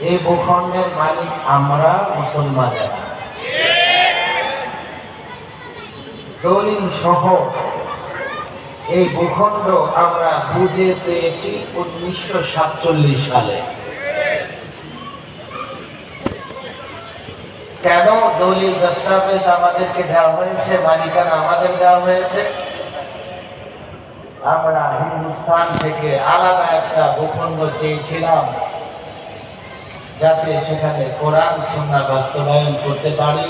এই ভূখণ্ডের মালিক আমরা মুসলমানেরা দলিল সহ এই ভূখণ্ড আমরা বুঝে পেয়েছি উনিশশো সাতচল্লিশ সালে। কেন দলিল দস্তাবেজ আমাদেরকে দেওয়া হয়েছে? মালিকানা আমাদের দেওয়া হয়েছে। আমরা হিন্দুস্তান থেকে আলাদা একটা ভূখণ্ড চেয়েছিলাম। যাতে সেখানে কোরআন সন্না বাস্তবায়ন করতে পারি,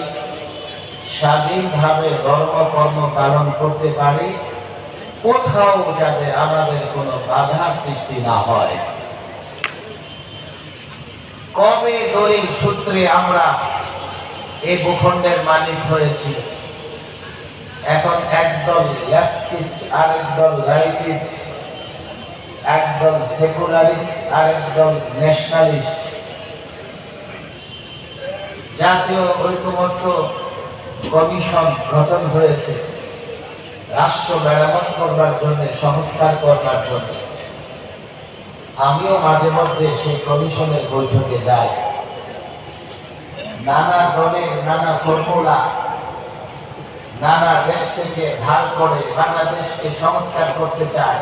স্বাধীনভাবে ধর্মকর্ম পালন করতে পারি, কোথাও যাতে আমাদের কোনো বাধার সৃষ্টি না হয়। কবে দলিল সূত্রে আমরা এই ভূখণ্ডের মালিক হয়েছি? এখন একদল লেফটিস্ট, আরেকদল রাইটিস্ট, একদল সেকুলারিস্ট, আরেকদল ন্যাশনালিস্ট। জাতীয় ঐক্যমত্য কমিশন গঠন হয়েছে। রাষ্ট্র মেরামত করবার জন্য, সংস্কার করবার জন্য। আমিও মাঝে মধ্যে সেই কমিশনের বৈঠকে যাই। নানা দলের নানা ফর্মুলা, নানা দেশ থেকে ধার করে বাংলাদেশকে সংস্কার করতে চায়।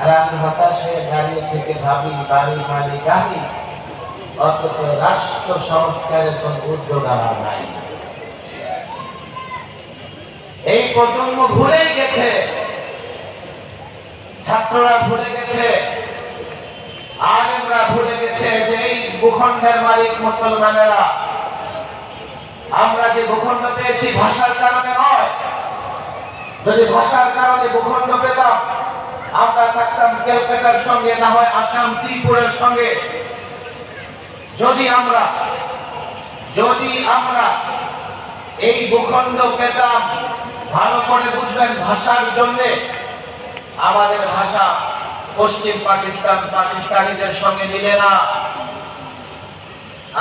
আর আমি হতাশে দাঁড়িয়ে থেকে ভাবি বাড়ি বাড়ি গাড়ি অথচ রাষ্ট্র সংস্কারের কোন উদ্যোগ আমার নাই। এই প্রজন্ম ভুলে গেছে। ছাত্ররা ভুলে গেছে। আলেমরা ভুলে গেছে যে এই ভূখণ্ডের মালিক মুসলমানেরা। আমরা যে ভূখণ্ড পেয়েছি ভাষার কারণে নয়। যদি ভাষার কারণে ভূখণ্ড পেতাম, আমরা থাকতাম ক্যালকাটার সঙ্গে, না হয় আসাম, ত্রিপুরের সঙ্গে। যদি আমরা যদি আমরা এই ভূখণ্ড পেতাম, ভালো করে বুঝবেন ভাষার জন্যে, আমাদের ভাষা পশ্চিম পাকিস্তান পাকিস্তানিদের সঙ্গে মিলে না।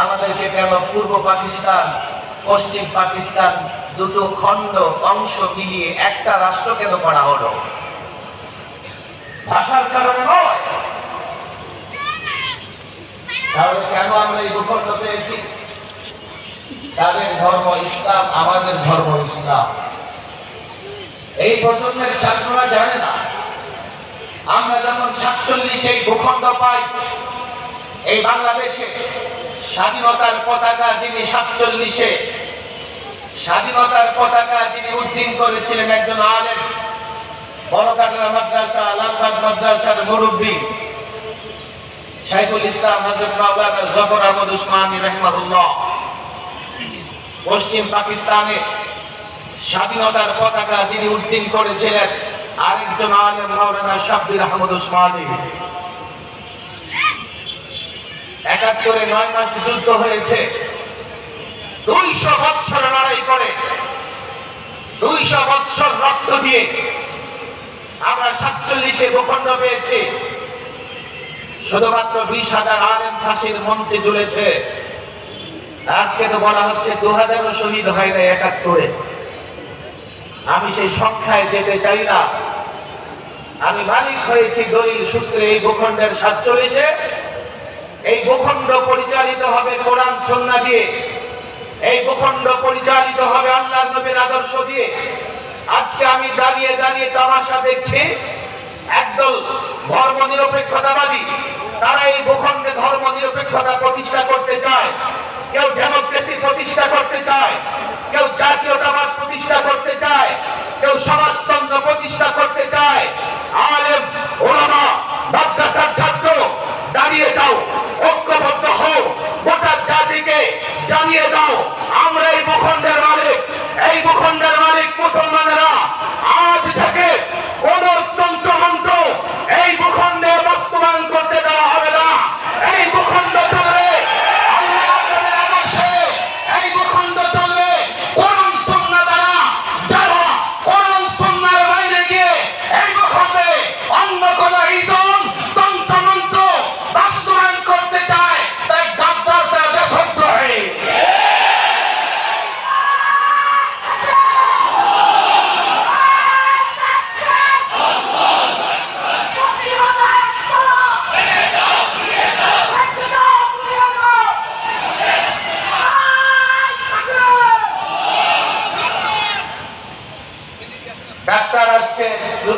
আমাদেরকে কেন পূর্ব পাকিস্তান, পশ্চিম পাকিস্তান দুটো খণ্ড অংশ মিলিয়ে একটা রাষ্ট্র কেন করা হলো। ভাষার কারণে নয়। তাহলে কেন আমরা এই ভূখণ্ড পেয়েছি? তাদের ধর্ম ইসলাম, আমাদের ধর্ম ইসলাম। এই প্রজন্মের ছাত্ররা জানে না। আমরা যখন সাতচল্লিশ এই ভূখণ্ড পাই, এই বাংলাদেশে স্বাধীনতার পতাকা যিনি সাতচল্লিশে স্বাধীনতার পতাকা যিনি উদ্দিন করেছিলেন একজন আলেম বড়কাটরা মাদ্রাসা, লালবাগ মাদ্রাসার মুরব্বী শাইখুল ইসলাম হজরত মাওলানা জফর আহমদ উসমানী রহমাতুল্লাহ পশ্চিম পাকিস্তানে স্বাধীনতার পতাকা যিনি উদ্দিন করেছিলেন, আরেকজন আলেম মাওলানা শাব্বির আহমদ উসমানী একাত্তরে নয় মাস যুদ্ধ হয়েছে। দুইশো বৎসর লড়াই করে, দুইশো বৎসর রক্ত দিয়ে আমরা সাতচল্লিশে ভূখণ্ড পেয়েছি। শুধুমাত্র বিশ হাজার আলেম ফাঁসির মঞ্চে ঝুলেছে আজকে তো বলা হচ্ছে দু হাজারও শহীদ হয় না একাত্তরে। আমি সেই সংখ্যায় যেতে চাই না। আমি মালিক হয়েছি দলিল সূত্রে, এই ভূখণ্ডের সাতচল্লিশে। এই ভূখণ্ড পরিচালিত হবে কোরআন সন্না দিয়ে। এই ভূখণ্ড পরিচালিত হবে আল্লাহ নবীর আদর্শ দিয়ে। আজকে আমি দাঁড়িয়ে দাঁড়িয়ে তামাশা দেখছি। একদল ধর্ম নিরপেক্ষতাবাদী তারা এই ভূখণ্ডে ধর্ম নিরপেক্ষতা প্রতিষ্ঠা করতে চায়। কেউ ডেমোক্রেসি প্রতিষ্ঠা করতে চায়, কেউ জাতীয়তাবাদ প্রতিষ্ঠা করতে চায়, কেউ সমাজতন্ত্র প্রতিষ্ঠা করতে চায়। আলেম, ওলামা, মাদ্রাসার ছাত্র, দাঁড়িয়ে যাও, ঐক্যবদ্ধ হও, গোটা জাতিকে জানিয়ে দাও, আমরা এই ভূখণ্ডের মালিক, এই ভূখণ্ডের মালিক মুসলমানেরা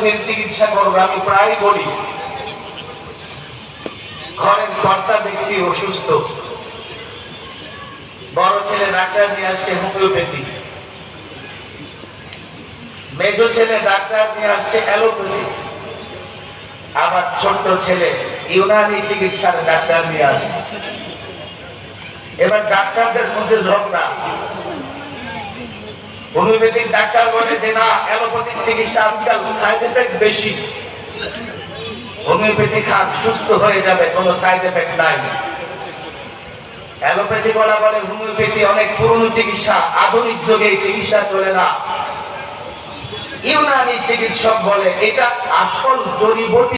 যুবক আমি প্রায় বলি। ঘরের কর্তা ব্যক্তি অসুস্থ। বড় ছেলে ডাক্তার নিয়ে আসছে হোমিওপ্যাথি। মেজ ছেলে ডাক্তার নিয়ে আসছে অ্যালোপ্যাথি। আবার ছোট্ট ছেলে ইউনানি চিকিৎসার ডাক্তার নিয়ে আসছে। এবার ডাক্তারদের মধ্যে ঝগড়া। হোমিওপ্যাথিক ডাক্তার বলে যে না, অ্যালোপ্যাথিক চিকিৎসা আজকাল সাইড এফেক্ট বেশি। হোমিওপ্যাথি খান সুস্থ হয়ে যাবে, কোনো সাইড এফেক্ট নাই। অ্যালোপ্যাথি বলা বলে হোমিওপ্যাথি অনেক পুরনো চিকিৎসা, আধুনিক যুগে চিকিৎসা চলে না। ইউনানি চিকিৎসক বলে এটা আসল জড়িবটি।